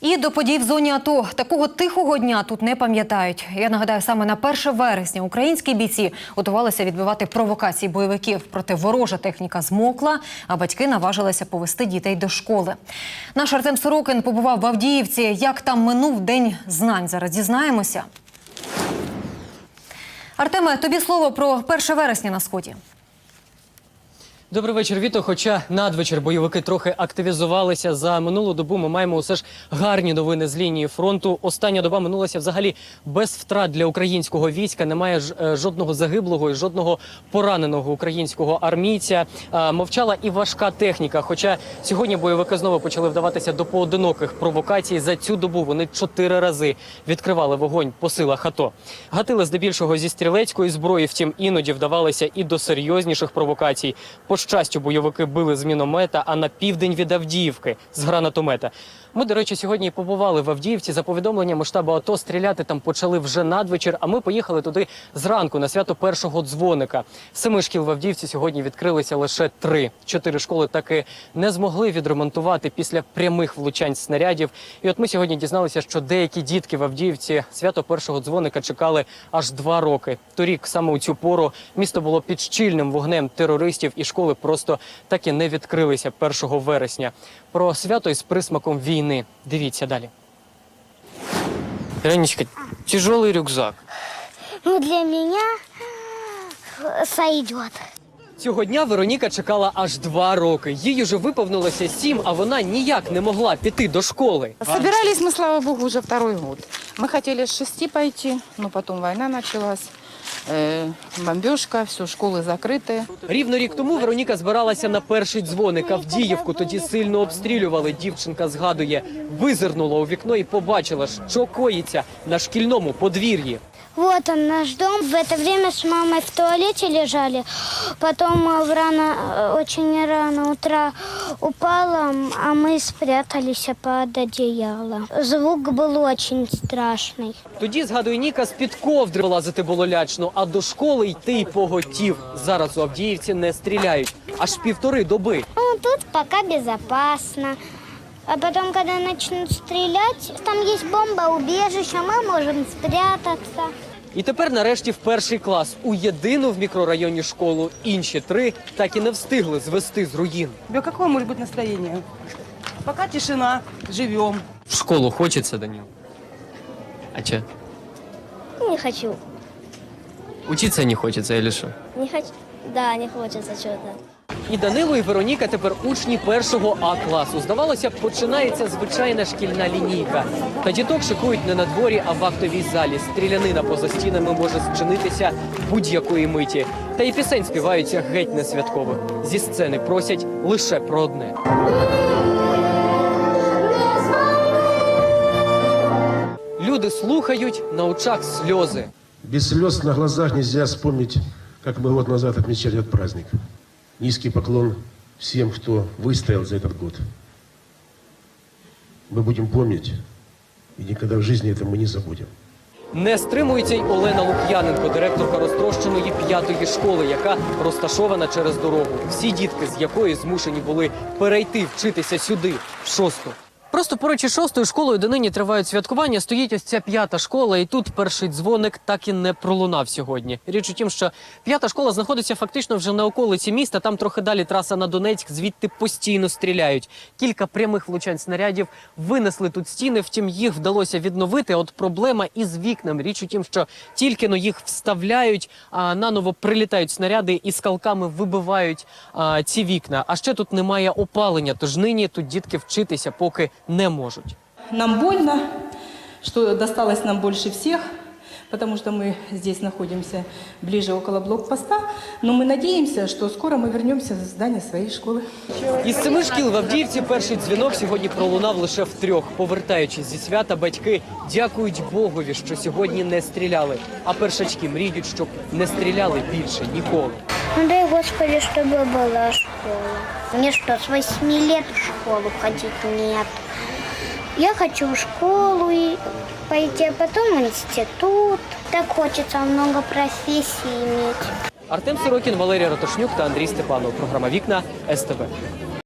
І до подій в зоні АТО такого тихого дня тут не пам'ятають. Я нагадаю, саме на 1 вересня українські бійці готувалися відбивати провокації бойовиків. Проте ворожа техніка змокла, а батьки наважилися повести дітей до школи. Наш Артем Сорокин побував в Авдіївці. Як там минув день знань? Зараз дізнаємося. Артеме, тобі слово про 1 вересня на сході. Добрий вечір, Віто. Хоча надвечір бойовики трохи активізувалися за минулу добу. Ми маємо усе ж гарні новини з лінії фронту. Остання доба минулася взагалі без втрат для українського війська. Немає ж е, жодного загиблого і жодного пораненого українського армійця. Е, Мовчала і важка техніка. Хоча сьогодні бойовики знову почали вдаватися до поодиноких провокацій. За цю добу вони чотири рази відкривали вогонь по силах АТО. Гатили здебільшого зі стрілецької зброї. Втім, іноді вдавалися і до серйозніших провокацій. Щастю, бойовики били з міномета, а на південь від Авдіївки з гранатомета. Ми, до речі, сьогодні побували в Авдіївці. За повідомленням штабу АТО стріляти там почали вже надвечір. А ми поїхали туди зранку на свято першого дзвоника. Семи шкіл в Авдіївці сьогодні відкрилися лише три. Чотири школи таки не змогли відремонтувати після прямих влучань снарядів. І от ми сьогодні дізналися, що деякі дітки в Авдіївці свято першого дзвоника чекали аж два роки. Торік, саме у цю пору, місто було під щільним вогнем терористів, і школи просто так і не відкрилися 1 вересня. Про свято із присмаком війни. Дивіться далі. Ранечка, тяжелый рюкзак. Ну, для меня э, сойдет. Цього дня Вероніка чекала аж два роки. Їй уже виповнилося сім, а вона ніяк не могла піти до школи. Собирались мы, слава богу, уже второй год. Мы хотели с шести пойти, но потом война началась, э, бомбежка, все, школы закрыты. Рівно рік тому Вероніка збиралася на перший дзвоник Авдіївку. Тоді сильно обстрілювали. Дівчинка згадує, визирнула у вікно і побачила, що коїться на шкільному подвір'ї. Вот он, наш дом. В это время с мамой в туалете лежали. Потом э, в рано, э, очень рано утра упала, а мы спрятались под одеяло. Звук был очень страшный. Тоді, згадує Ніка, з-під ковдри лазити було лячно, а до школи йти й поготів. Зараз у Авдіївці не стріляють. Аж півтори доби. Ну, тут пока безопасно. А потом, когда начнут стрелять, там есть бомба, убежище, мы можем спрятаться. І тепер нарешті в перший клас у єдину в мікрорайоні школу. Інші три так і не встигли звести з руїн. Тебе какое может быть настроение? Пока тишина, живем. В школу хочеться, Даніл. А че? Не хочу. Учиться не хочеться, или що? Не хочу. Да, не хочется что-то. І Данило, і Вероніка тепер учні першого А класу. Здавалося б, починається звичайна шкільна лінійка. Та діток шикують не на дворі, а в актовій залі. Стрілянина поза стінами може зчинитися будь-якої миті. Та й пісень співаються геть не святкових. Зі сцени просять лише про одне. Люди слухають на очах сльози. Без слез на глазах нельзя вспомнить, как мы год назад отмечали этот праздник. Низкий поклон всем, кто выстоял за этот год. Мы будем помнить, и никогда в жизни это мы не забудем. Не стримується й Олена Лук'яненко, директорка розтрощеної п'ятої школи, яка розташована через дорогу. Всі дітки, з якої змушені були перейти вчитися сюди, в шосту. Просто поруч із шостою школою, де нині тривають святкування, стоїть ось ця п'ята школа, і тут перший дзвоник так і не пролунав сьогодні. Річ у тім, що п'ята школа знаходиться фактично вже на околиці міста. Там трохи далі траса на Донецьк, звідти постійно стріляють. Кілька прямих влучань снарядів винесли тут стіни. Втім, їх вдалося відновити. От проблема із вікнами. Річ у тім, що тільки но їх вставляють, а наново прилітають снаряди і скалками вибивають а, ці вікна. А ще тут немає опалення, тож нині тут дітки вчитися поки не можуть. Нам больно, что досталось нам больше всех, потому что мы здесь находимся ближе около блокпоста. Но мы надеемся, что скоро мы вернемся в здание своей школы. Із семи шкіл в Авдіївці перший дзвінок сьогодні пролунав лише в трьох. Повертаючись зі свята, батьки дякують Богові, що сьогодні не стріляли. А першачки мріють, щоб не стріляли більше ніколи. Ну дай Господи, чтобы была школа. Мне что, с 8 лет в школу ходить нет. Я хочу в школу пойти, а потом в институт. Так хочется много профессий иметь. Артем Сорокін, Валерій Ратушнюк та Андрій Степанов. Програма Вікна СТБ.